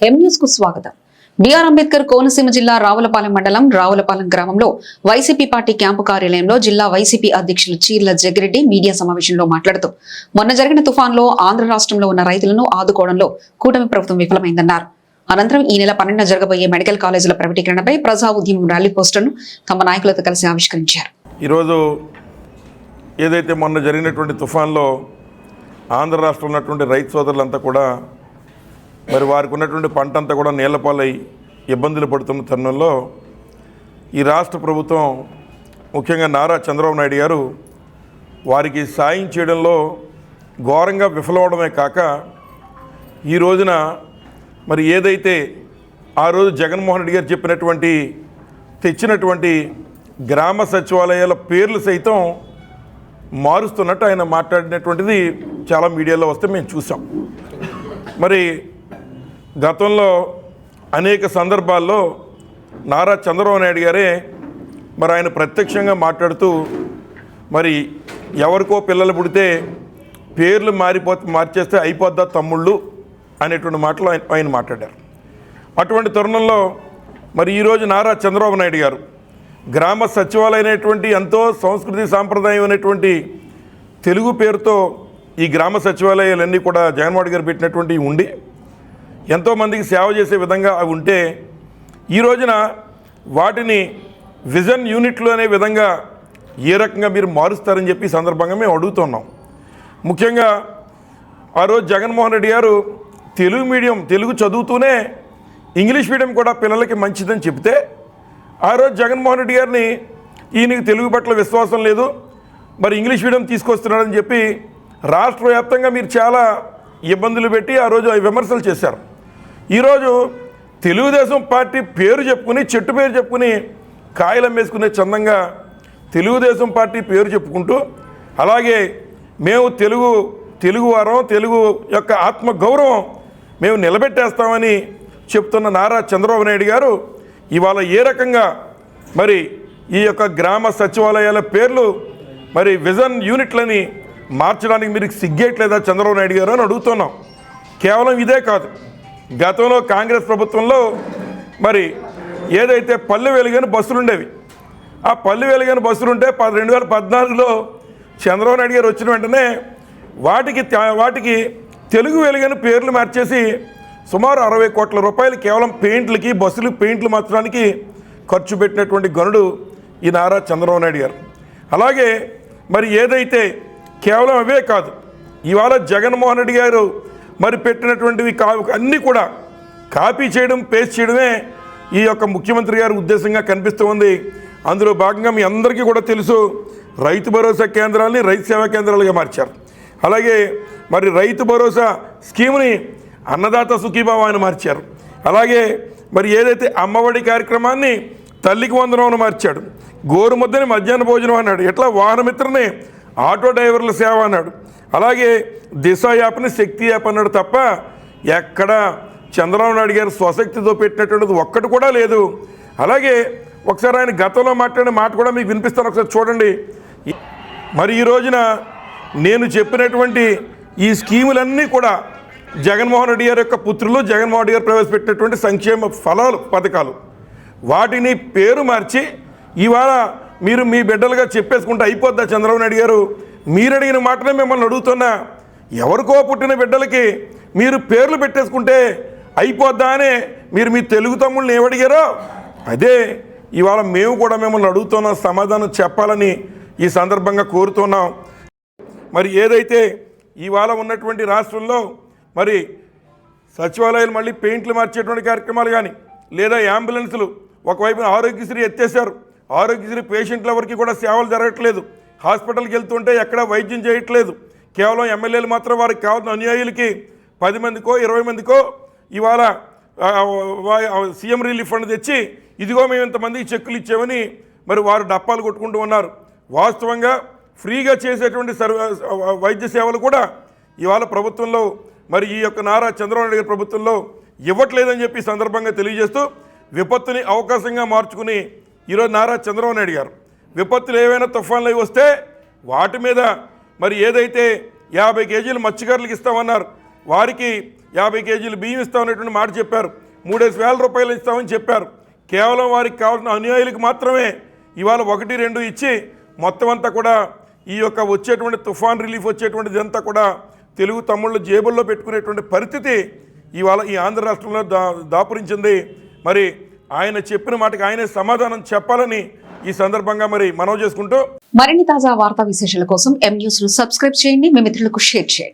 కు స్వాగతం. బిఆర్ అంబేద్కర్ కోనసీమ జిల్లా రావులపాలెం మండలం రావులపాలెం గ్రామంలో వైసీపీ పార్టీ క్యాంపు కార్యాలయంలో జిల్లా వైసీపీ అధ్యక్షులు చీర్ల జగ్గిరెడ్డి మీడియా సమావేశంలో మాట్లాడుతూ మొన్న జరిగిన తుఫాన్లో ఆంధ్ర రాష్ట్రంలో ఉన్న రైతులను ఆదుకోవడంలో కూటమి ప్రభుత్వం విఫలమైందన్నారు. అనంతరం ఈ నెల పన్నెండున జరగబోయే మెడికల్ కాలేజీల ప్రకటీకరణపై ప్రజా ఉద్యమం ర్యాలీ పోస్టర్ను తమ నాయకులతో కలిసి ఆవిష్కరించారు. ఈరోజు ఏదైతే మొన్న జరిగినటువంటి తుఫాన్లో ఆంధ్ర రాష్ట్రంలో ఉన్నటువంటి రైతు సోదరులంతా కూడా మరి వారికి ఉన్నటువంటి పంట అంతా కూడా నీళ్ళపాలై ఇబ్బందులు పడుతున్న తరుణంలో ఈ రాష్ట్ర ప్రభుత్వం ముఖ్యంగా నారా చంద్రబాబు నాయుడు గారు వారికి సాయం చేయడంలో ఘోరంగా విఫలమవడమే కాక ఈ రోజున మరి ఏదైతే ఆ రోజు జగన్మోహన్ రెడ్డి గారు చెప్పినటువంటి తెచ్చినటువంటి గ్రామ సచివాలయాల పేర్లు సైతం మారుస్తున్నట్టు ఆయన మాట్లాడినటువంటిది చాలా మీడియాలో వస్తే మేము చూసాం. మరి గతంలో అనేక సందర్భాల్లో నారా చంద్రబాబు నాయుడు గారే మరి ఆయన ప్రత్యక్షంగా మాట్లాడుతూ మరి ఎవరికో పిల్లలు పుడితే పేర్లు మారిపోతే మార్చేస్తే అయిపోద్దా తమ్ముళ్ళు అనేటువంటి మాటలు ఆయన ఆయన మాట్లాడారు. అటువంటి తరుణంలో మరి ఈరోజు నారా చంద్రబాబు నాయుడు గారు గ్రామ సచివాలయమైనటువంటి ఎంతో సంస్కృతి సాంప్రదాయం అనేటువంటి తెలుగు పేరుతో ఈ గ్రామ సచివాలయాలన్నీ కూడా జగన్మోహన్ గారు పెట్టినటువంటి ఉండి ఎంతోమందికి సేవ చేసే విధంగా అవి ఉంటే ఈ రోజున వాటిని విజన్ యూనిట్లు అనే విధంగా ఏ రకంగా మీరు మారుస్తారని చెప్పి సందర్భంగా మేము అడుగుతున్నాం. ముఖ్యంగా ఆ రోజు జగన్మోహన్ రెడ్డి గారు తెలుగు మీడియం తెలుగు చదువుతూనే ఇంగ్లీష్ మీడియం కూడా పిల్లలకి మంచిదని చెప్తే ఆ రోజు జగన్మోహన్ రెడ్డి గారిని ఈయనకి తెలుగు పట్ల విశ్వాసం లేదు మరి ఇంగ్లీష్ మీడియం తీసుకొస్తున్నాడని చెప్పి రాష్ట్ర వ్యాప్తంగా మీరు చాలా ఇబ్బందులు పెట్టి ఆ రోజు విమర్శలు చేశారు. ఈరోజు తెలుగుదేశం పార్టీ పేరు చెప్పుకుని చెట్టు పేరు చెప్పుకుని కాయలు అమ్మేసుకునే చందంగా తెలుగుదేశం పార్టీ పేరు చెప్పుకుంటూ అలాగే మేము తెలుగు తెలుగువారం తెలుగు యొక్క ఆత్మ గౌరవం మేము నిలబెట్టేస్తామని చెప్తున్న నారా చంద్రబాబు నాయుడు గారు ఇవాళ ఏ రకంగా మరి ఈ యొక్క గ్రామ సచివాలయాల పేర్లు మరి విజన్ యూనిట్లని మార్చడానికి మీరు సిగ్గేయట్లేదా చంద్రబాబు నాయుడు గారు అని అడుగుతున్నాం. కేవలం ఇదే కాదు. గతంలో కాంగ్రెస్ ప్రభుత్వంలో మరి ఏదైతే పల్లె వెలుగని బస్సులు ఉండేవి ఆ పల్లె వెలుగని బస్సులు ఉంటే రెండు వేల పద్నాలుగులో చంద్రబాబు నాయుడు గారు వచ్చిన వెంటనే వాటికి త- వాటికి తెలుగు వెలుగని పేర్లు మార్చేసి సుమారు అరవై కోట్ల రూపాయలు కేవలం పెయింట్లకి బస్సులు పెయింట్లు మార్చడానికి ఖర్చు పెట్టినటువంటి గనుడు ఈ నారా చంద్రబాబు నాయుడు గారు. అలాగే మరి ఏదైతే కేవలం అవే కాదు ఇవాళ జగన్మోహన్ రెడ్డి గారు మరి పెట్టినటువంటివి కా అన్నీ కూడా కాపీ చేయడం పేస్ట్ చేయడమే ఈ యొక్క ముఖ్యమంత్రి గారి ఉద్దేశంగా కనిపిస్తూ ఉంది. అందులో భాగంగా మీ అందరికీ కూడా తెలుసు రైతు భరోసా కేంద్రాలని రైతు సేవా కేంద్రాలుగా మార్చారు. అలాగే మరి రైతు భరోసా స్కీమ్ని అన్నదాత సుఖీభావ అని మార్చారు. అలాగే మరి ఏదైతే అమ్మఒడి కార్యక్రమాన్ని తల్లికి వందనం అని మార్చాడు గోరుముద్దని మధ్యాహ్న భోజనం అన్నాడు ఎట్లా వాహనమిత్రని ఆటో డ్రైవర్ల సేవ అన్నాడు. అలాగే దిశ యాప్ని శక్తి యాప్ అన్నాడు తప్ప ఎక్కడ చంద్రబాబు నాయుడు గారు స్వశక్తితో పెట్టినటువంటిది ఒక్కటి కూడా లేదు. అలాగే ఒకసారి ఆయన గతంలో మాట్లాడిన మాట కూడా మీకు వినిపిస్తాను. ఒకసారి చూడండి. మరి ఈ రోజున నేను చెప్పినటువంటి ఈ స్కీములన్నీ కూడా జగన్మోహన్ రెడ్డి గారి యొక్క పుత్రులు జగన్మోహన్ రెడ్డి గారు ప్రవేశపెట్టినటువంటి సంక్షేమ ఫలాలు పథకాలు. వాటిని పేరు మార్చి ఇవాళ మీరు మీ బిడ్డలుగా చెప్పేసుకుంటే అయిపోద్దా? చంద్రబాబు నాయుడు గారు మీరు అడిగిన మాటనే మిమ్మల్ని అడుగుతున్నా. ఎవరికో పుట్టిన బిడ్డలకి మీరు పేర్లు పెట్టేసుకుంటే అయిపోద్దా అని మీరు మీ తెలుగు తమ్ముళ్ళని ఏమడిగారో? అదే ఇవాళ మేము కూడా మిమ్మల్ని అడుగుతున్నాం సమాధానం చెప్పాలని ఈ సందర్భంగా కోరుతున్నాం. మరి ఏదైతే ఇవాళ ఉన్నటువంటి రాష్ట్రంలో మరి సచివాలయాలు మళ్ళీ పెయింట్లు మార్చేటువంటి కార్యక్రమాలు కానీ లేదా అంబులెన్సులు ఒకవైపు ఆరోగ్యశ్రీ ఎత్తేసారు ఆరోగ్యశ్రీ పేషెంట్ల వరకు కూడా సేవలు జరగట్లేదు. హాస్పిటల్కి వెళ్తుంటే ఎక్కడ వైద్యం చేయట్లేదు. కేవలం ఎమ్మెల్యేలు మాత్రం వారికి కావాల్సిన అనుయాయులకి పది మందికో ఇరవై మందికో ఇవాళ సీఎం రిలీఫ్ ఫండ్ తెచ్చి ఇదిగో మేము ఇంతమందికి చెక్కులు ఇచ్చామని మరి వారు డప్పాలు కొట్టుకుంటూ ఉన్నారు. వాస్తవంగా ఫ్రీగా చేసేటువంటి సర్వ వైద్య సేవలు కూడా ఇవాళ ప్రభుత్వంలో మరి ఈ యొక్క నారా చంద్రబాబు నాయుడు గారి ప్రభుత్వంలో ఇవ్వట్లేదని చెప్పి సందర్భంగా తెలియజేస్తూ విపత్తుని అవకాశంగా మార్చుకుని ఈరోజు నారా చంద్రబాబు నాయుడు గారు. విపత్తులు ఏవైనా తుఫాన్లు అవి వస్తే వాటి మీద మరి ఏదైతే యాభై కేజీలు మత్స్యకారులకు ఇస్తామన్నారు వారికి యాభై కేజీలు బియ్యం ఇస్తామనేటువంటి మాట చెప్పారు. మూడేసి వేల రూపాయలు ఇస్తామని చెప్పారు. కేవలం వారికి కావాల్సిన అనుయాయులకు మాత్రమే ఇవాళ ఒకటి రెండు ఇచ్చి మొత్తం అంతా కూడా ఈ యొక్క వచ్చేటువంటి తుఫాన్ రిలీఫ్ వచ్చేటువంటిది అంతా కూడా తెలుగు తమ్ముళ్ళు జేబుల్లో పెట్టుకునేటువంటి పరిస్థితి ఇవాళ ఈ ఆంధ్ర రాష్ట్రంలో దా దాపురించింది. మరి ఆయన చెప్పిన మాటకి ఆయనే సమాధానం చెప్పాలని ఈ సందర్భంగా మరి మనవి చేసుకుంటూ మరిన్ని తాజా వార్తా విశేషాల కోసం ఎం న్యూస్ను సబ్స్క్రైబ్ చేయండి. మీ మిత్రులకు షేర్ చేయండి.